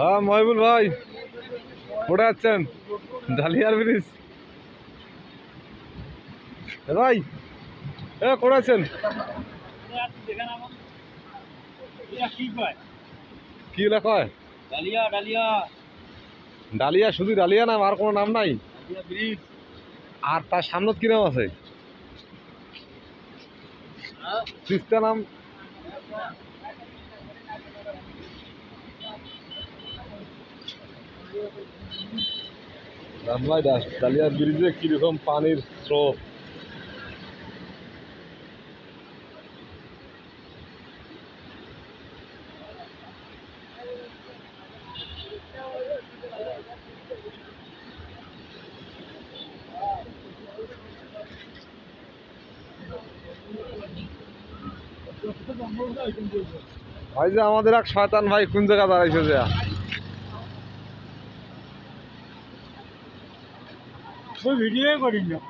হ্যাঁ মহিবুল ভাই। কোথায় যাচ্ছেন ডালিয়ার ব্রিজ। ভাই এ কোথায় আছেন? কি লেখা হয়? ডালিয়া ডালিয়া। ডালিয়া শুধু ডালিয়া নাম আর কোনো নাম নাই? আর তার সামনত কি নাম আছে? তিস্তা নাম? রামলাই দাস, ডালিয়া ব্রিজে কীরকম পানির স্রোত? ভাই যে আমাদের এক শয়তান ভাই কোন জায়গা দাঁড়াইছে যে? 너 위리해 거리냐? 아,